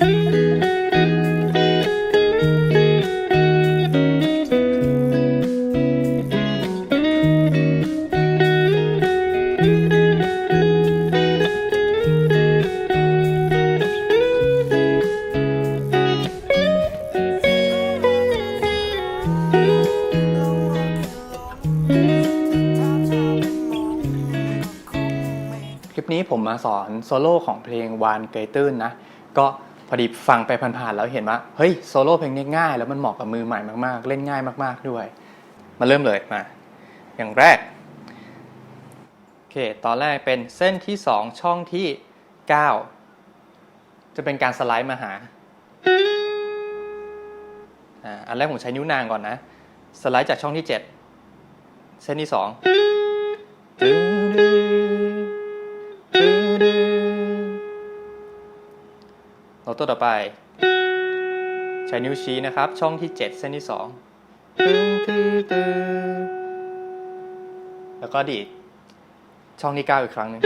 คลิปนี้ผมมาสอนโซโล่ของเพลงวานเกยตื้นนะ ก็ พอดีฟังไปผ่านๆแล้วเห็นว่าเฮ้ยโซโล่เพลงนี้ง่าย แล้วมันเหมาะกับมือใหม่มากๆ เล่นง่ายมากๆด้วย มาเริ่มเลยมา อย่างแรกโอเคตอนแรกเป็นเส้นที่ 2 ช่องที่ 9 จะเป็นการสไลด์มาหาอันแรกผมใช้นิ้วนางก่อนนะ สไลด์จากช่องที่ 7 เส้นที่2 ตัวต่อไป ใช้นิ้วชี้นะครับ ช่องที่ 7 เส้นที่2แล้วก็ดีดช่องที่ 9 อีกครั้งหนึ่ง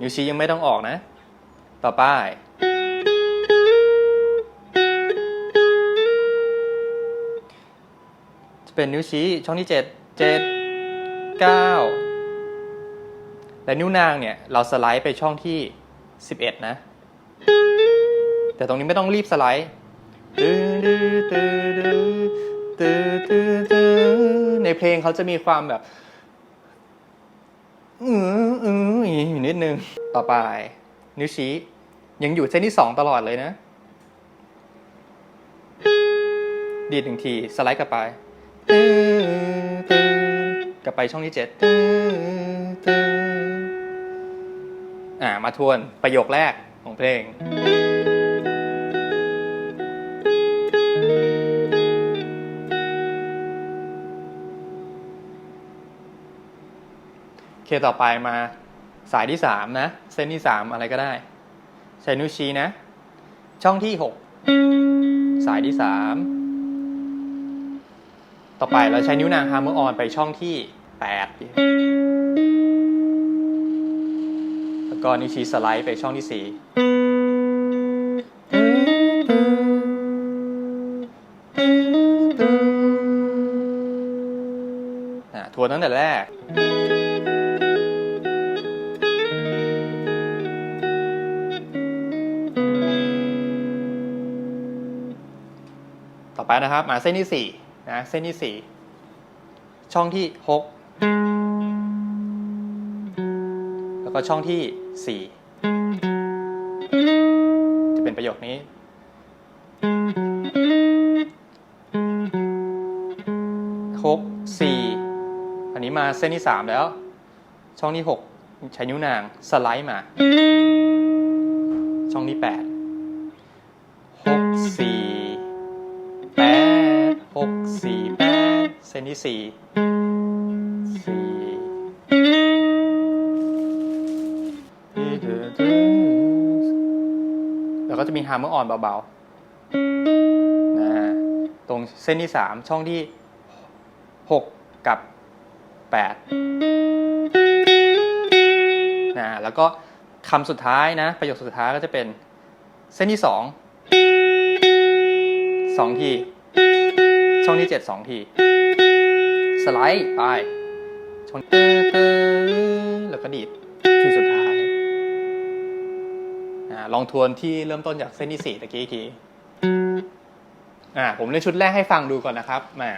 นิ้วชี้ยังไม่ต้องออกนะ ต่อไป จะเป็นนิ้วชี้ช่องที่ 7 7 9 และนิ้วนางเนี่ย เราสไลด์ไปช่องที่ 11 นะ แต่ตรงนี้ไม่ต้องรีบสไลด์ในเพลงเขาจะมีความแบบอืออืออยู่นิดนึง ต่อไป นิ้วชี้ ยังอยู่เส้นที่2ตลอดเลยนะ ดีดหนึ่งที สไลด์กลับไป กลับไปช่องที่เจ็ดอ่ามาทวนประโยคแรกของเพลง เคต่อไปมาสายที่สามนะ เส้นที่สามอะไรก็ได้ ใช้นิ้วชี้นะ ช่องที่หกสายที่สาม ต่อไปเราใช้นิ้วนางฮาร์เมอร์ออนไปช่องที่ 8 แล้วก็นิ้วชี้สไลด์ไปช่องที่4อะทวนตั้งแต่แรกต่อไปนะครับ มาเส้นที่ 4 นะเส้นที่ 4 ช่องที่ 6 แล้วก็ช่องที่ 4 จะเป็นประโยคนี้หกสี่อันนี้มาเส้นที่ 3 แล้ว ช่องที่ 6 ใช้นิ้วนางสไลด์มา ช่องที่8หก 6 4 8 เส้นที่ 4 4 แล้วก็จะมีฮาร์มเมงอ่อนเบาๆนะตรงเส้นที่ 3 ช่องที่ 6 กับ 8นะแล้วก็คำสุดท้ายนะ ประโยคสุดท้ายก็จะเป็นเส้นที่ 2 2ที ช่องที่เจ็ดสองที สไลด์ไปช่องตึ๊ดตึ๊ดแล้วก็ดีดทีสุดท้ายลองทวนที่เริ่มต้นจากเส้นที่สี่ตะกี้อีกทีผมเล่นชุดแรกให้ฟังดูก่อนนะครับมา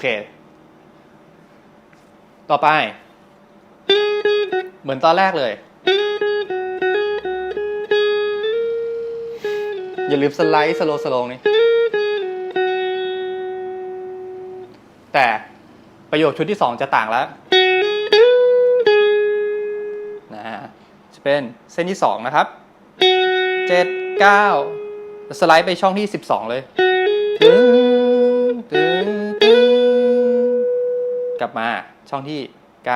เค ต่อไป เหมือนตอนแรกเลย อย่าลืมสไลด์สโลสโลนี่แต่ประโยคชุดที่สองจะต่างแล้วนะฮะจะเป็นเส้นที่สองนะครับเจ็ดเก้าสไลด์ไปช่องที่สิบสองเลยตึ้งตึ้งตึ้ง กลับมาช่องที่ 9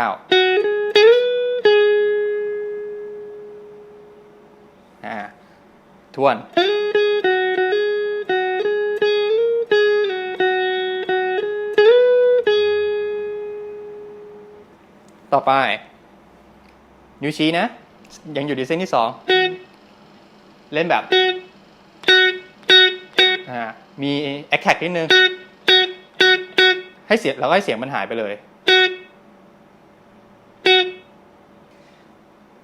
อ่า ทวน ต่อไปนิ้วชี้นะ ยังอยู่ที่เส้นที่สองเล่นแบบ อ่า มี แอคแท็กนิดนึง ให้เสียงแล้วก็ให้เสียงมันหายไปเลย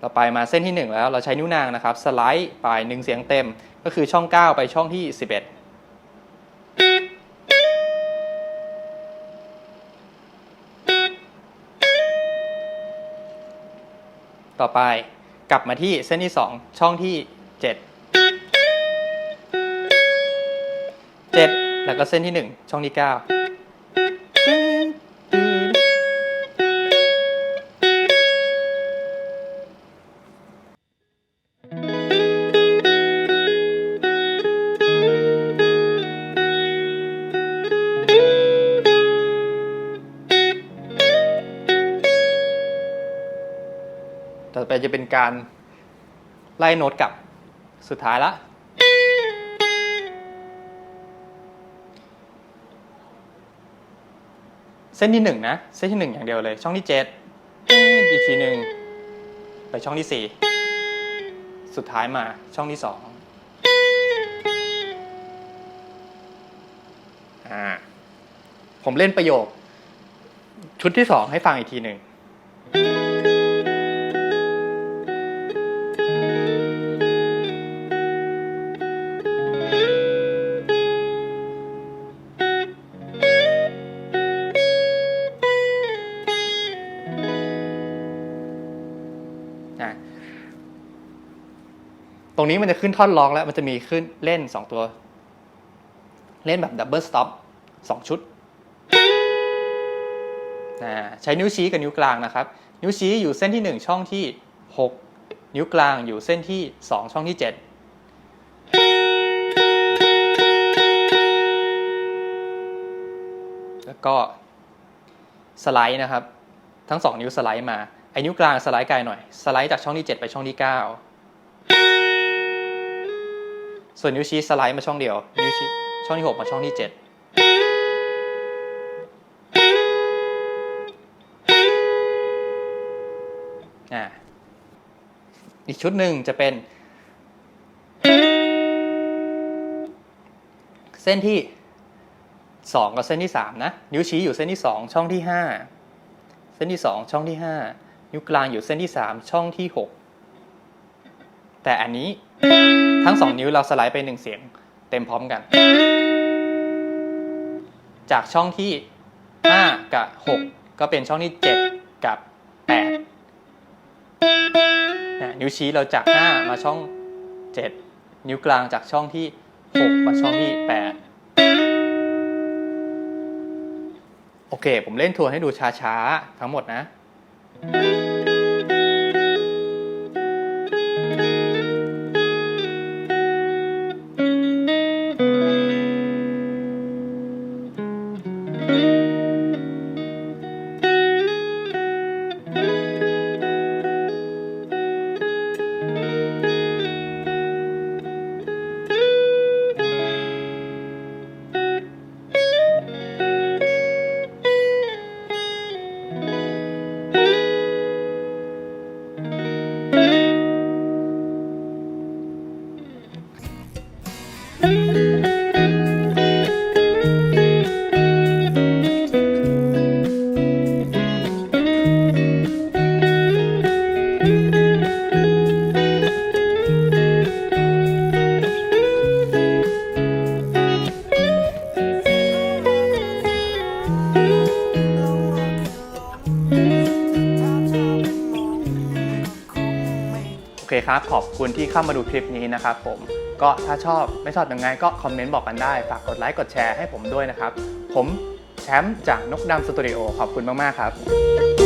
ต่อไปมาเส้นที่ 1 แล้วเราใช้นิ้วนางนะครับ สไลด์ไปหนึ่งเสียงเต็ม ก็คือช่อง 9 ไปช่องที่ 11ต่อไปกลับมาที่เส้นที่ 2 ช่องที่ 7 7 แล้วก็เส้นที่ 1 ช่องที่ 9 จะเป็นการไล่โน้ตกลับสุดท้ายละ เส้นที่หนึ่งนะ เส้นที่หนึ่งอย่างเดียวเลย ช่องที่เจ็ดอีกทีหนึ่งไปช่องที่สี่สุดท้ายมาช่องที่สองอ่าผมเล่นประโยค ชุดที่สองให้ฟังอีกทีหนึ่ง รงนี้มันจะขึ้นท่อนร้องแล้วมันจะมีขึ้นเล่น 2 ตัว เล่นแบบดับเบิลสต็อปสองชุดอ่าใช้นิ้วชี้กับนิ้วกลางนะครับ นิ้วชี้อยู่เส้นที่ 1 ช่องที่ 6 นิ้วกลางอยู่เส้นที่ 2 ช่องที่ 7 แล้วก็สไลด์นะครับ ทั้ง 2 นิ้วสไลด์มาไอ้นิ้วกลางสไลด์ไกลหน่อย สไลด์จากช่องที่ 7 ไปช่องที่ 9 ส่วนนิ้วชี้สไลด์มาช่องเดียว นิ้วชี้ช่องที่ 6 มาช่องที่7อ่าอีกชุดหนึ่งจะเป็น เส้นที่ 2 กับเส้นที่ 3 นะ นิ้วชี้อยู่เส้นที่ 2 ช่องที่ 5 เส้นที่ 2 ช่องที่ 5 นิ้วกลางอยู่เส้นที่ 3 ช่องที่ 6 แต่อันนี้ ทั้ง 2 นิ้วเราสไลด์ไป 1 เสียง เต็มพร้อมกัน จากช่องที่ 5 กับ 6 ก็เป็นช่องที่ 7 กับ 8นะนิ้วชี้เราจาก 5 มาช่อง 7 นิ้วกลางจากช่องที่ 6 มาช่องที่ 8 โอเค ผมเล่นทวนให้ดูช้า ๆ ทั้งหมดนะ เคครับขอบคุณที่เข้ามาดูคลิปนี้นะครับผมก็ถ้าชอบไม่ชอบยังไงก็คอมเมนต์บอกกันได้ ฝากกดไลค์กดแชร์ให้ผมด้วยนะครับ ผมแชมป์จากนกดำสตูดิโอขอบคุณมาก ๆ ครับ